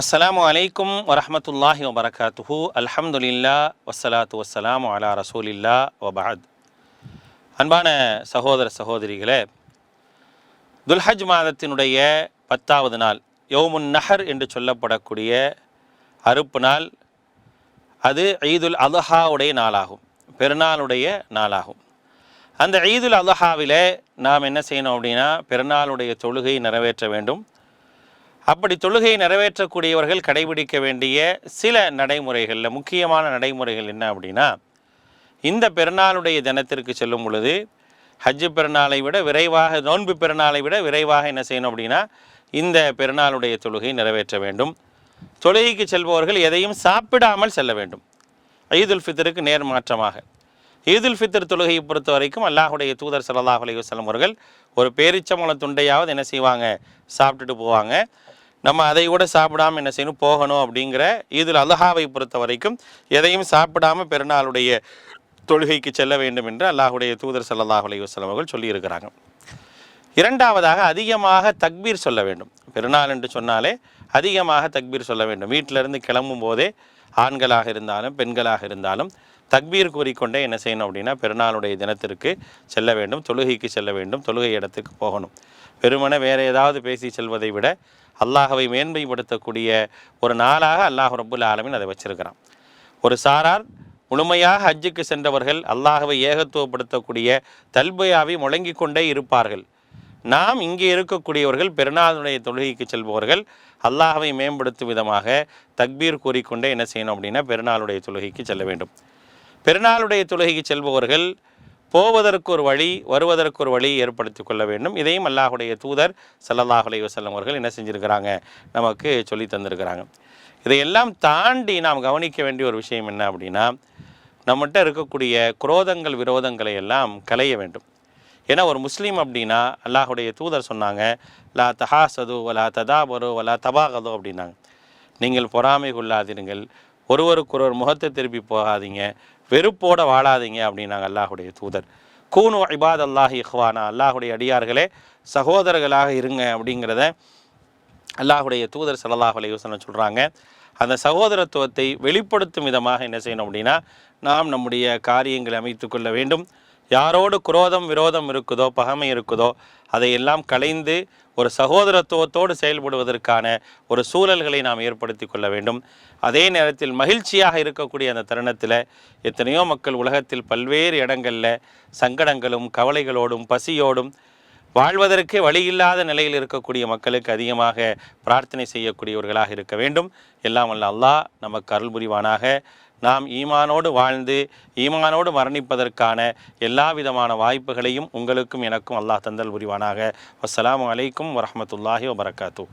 அஸ்ஸலாமு அலைக்கும் வரமத்துல்லாஹி வபரகாத்துஹு. அல்ஹம்துலில்லா வஸ்ஸலாத்து வசலாம் அலா ரசூலில்லா வபாத் அன்பான சகோதர சகோதரிகளே துல்ஹஜ் மாதத்தினுடைய பத்தாவது நாள் யோமுன் நஹர் என்று சொல்லப்படக்கூடிய அறுப்பு நாள் அது ஈதுல் அலஹாவுடைய நாளாகும் பெருநாளுடைய நாளாகும். அந்த ஈதுல் அலஹாவில் நாம் என்ன செய்யணும் அப்படின்னா பெருநாளுடைய தொழுகை நிறைவேற்ற வேண்டும். அப்படி தொழுகையை நிறைவேற்றக்கூடியவர்கள் கடைபிடிக்க வேண்டிய சில நடைமுறைகளில் முக்கியமான நடைமுறைகள் என்ன அப்படின்னா இந்த பெருநாளுடைய தினத்திற்கு செல்லும் பொழுது ஹஜ்ஜு பெருநாளை விட விரைவாக நோன்பு பெருநாளை விட விரைவாக என்ன செய்யணும் அப்படின்னா இந்த பெருநாளுடைய தொழுகை நிறைவேற்ற வேண்டும். தொழுகைக்கு செல்பவர்கள் எதையும் சாப்பிடாமல் செல்ல வேண்டும். ஈதுல் ஃபித்தருக்கு நேர் மாற்றமாக. ஈதுல் ஃபித்தர் தொழுகையை பொறுத்த வரைக்கும் அல்லாஹுடைய தூதர் சல்லாஹ் அலைஹி அவர்கள் ஒரு பேரிச்சம்பழம் துண்டையாவது என்ன செய்வாங்க சாப்பிட்டுட்டு போவாங்க. நம்ம அதை கூட சாப்பிடாம என்ன செய்யணும் போகணும் அப்படிங்கிற இதில் அல்ஹாவை பொறுத்த வரைக்கும் எதையும் சாப்பிடாம பெருநாளுடைய தொழுகைக்கு செல்ல வேண்டும் என்று அல்லாஹுடைய தூதர் ஸல்லல்லாஹு அலைஹி அவர்கள் சொல்லியிருக்கிறாங்க. இரண்டாவதாக அதிகமாக தக்பீர் சொல்ல வேண்டும். பெருநாள் என்று சொன்னாலே அதிகமாக தக்பீர் சொல்ல வேண்டும். வீட்டிலிருந்து கிளம்பும் போதே ஆண்களாக இருந்தாலும் பெண்களாக இருந்தாலும் தக்பீர் கூறிக்கொண்டே என்ன செய்யணும் அப்படின்னா பெருநாளுடைய தினத்திற்கு செல்ல வேண்டும் தொழுகைக்கு செல்ல வேண்டும் தொழுகை இடத்துக்கு போகணும். வெறுமனே வேறு ஏதாவது பேசி செல்வதை விட அல்லாஹவை மேன்மைப்படுத்தக்கூடிய ஒரு நாளாக அல்லாஹ் ரபுல் ஆலமின் அதை வச்சிருக்கிறான். ஒரு சாரார் முழுமையாக ஹஜ்ஜுக்கு சென்றவர்கள் அல்லாஹவை ஏகத்துவப்படுத்தக்கூடிய தல்பையாவை முழங்கிக் கொண்டே இருப்பார்கள். நாம் இங்கே இருக்கக்கூடியவர்கள் பெருநாளுடைய தொழுகைக்கு செல்பவர்கள் அல்லாஹவை மேம்படுத்தும் விதமாக தக்பீர் கூறிக்கொண்டே என்ன செய்யணும் அப்படின்னா பெருநாளுடைய தொழுகைக்கு செல்ல வேண்டும். பெருநாளுடைய தொழுகைக்கு செல்பவர்கள் போவதற்கு ஒரு வழி வருவதற்கு ஒரு வழி ஏற்படுத்தி கொள்ள வேண்டும். இதையும் அல்லாஹுடைய தூதர் சல்லல்லாஹுலே வசல்லம் அவர்கள் என்ன செஞ்சுருக்கிறாங்க? நமக்கு சொல்லி தந்திருக்கிறாங்க. இதையெல்லாம் தாண்டி நாம் கவனிக்க வேண்டிய ஒரு விஷயம் என்ன அப்படின்னா நம்மகிட்ட இருக்கக்கூடிய குரோதங்கள் விரோதங்களை எல்லாம் களைய வேண்டும். ஏன்னா ஒரு முஸ்லீம் அப்படின்னா அல்லாஹுடைய தூதர் சொன்னாங்க லா தஹாசது வலா ததாபரு வலா தபாகதோ அப்படின்னாங்க. நீங்கள் பொறாமை கொள்ளாதீர்கள். ஒருவருக்கொருவர் முகத்தை திருப்பி போகாதீங்க. வெறுப்போட வாழாதீங்க அப்படின்னாங்க அல்லாஹுடைய தூதர். கூனு இபாத் அல்லாஹ் இஹ்வானா அல்லாஹுடைய அடியார்களே சகோதரர்களாக இருங்க அப்படிங்கிறத அல்லாஹுடைய தூதர் சல்லாஹ் யோசனை சொல்கிறாங்க அந்த சகோதரத்துவத்தை வெளிப்படுத்தும் விதமாக என்ன செய்யணும் அப்படின்னா நாம் நம்முடைய காரியங்களை அமைத்து கொள்ள வேண்டும். யாரோடு குரோதம் விரோதம் இருக்குதோ பகைமை இருக்குதோ அதையெல்லாம் கலைந்து ஒரு சகோதரத்துவத்தோடு செயல்படுவதற்கான ஒரு சூழல்களை நாம் ஏற்படுத்தி கொள்ள வேண்டும். அதே நேரத்தில் மகிழ்ச்சியாக இருக்கக்கூடிய அந்த தருணத்தில் எத்தனையோ மக்கள் உலகத்தில் பல்வேறு இடங்களில் சங்கடங்களும் கவலைகளோடும் பசியோடும் வாழ்வதற்கே வழியில்லாத நிலையில் இருக்கக்கூடிய மக்களுக்கு அதிகமாக பிரார்த்தனை செய்யக்கூடியவர்களாக இருக்க வேண்டும். எல்லாம் வல்ல அல்லாஹ் நமக்கு அருள் புரிவானாக. நாம் ஈமானோடு வாழ்ந்து ஈமானோடு மரணிப்பதற்கான எல்லா விதமான வாய்ப்புகளையும் உங்களுக்கும் எனக்கும் அல்லாஹ் தந்தல் புரிவானாக. அஸ்ஸலாமு அலைக்கும் வரமத்துல்லாஹி வபரகாத்தூ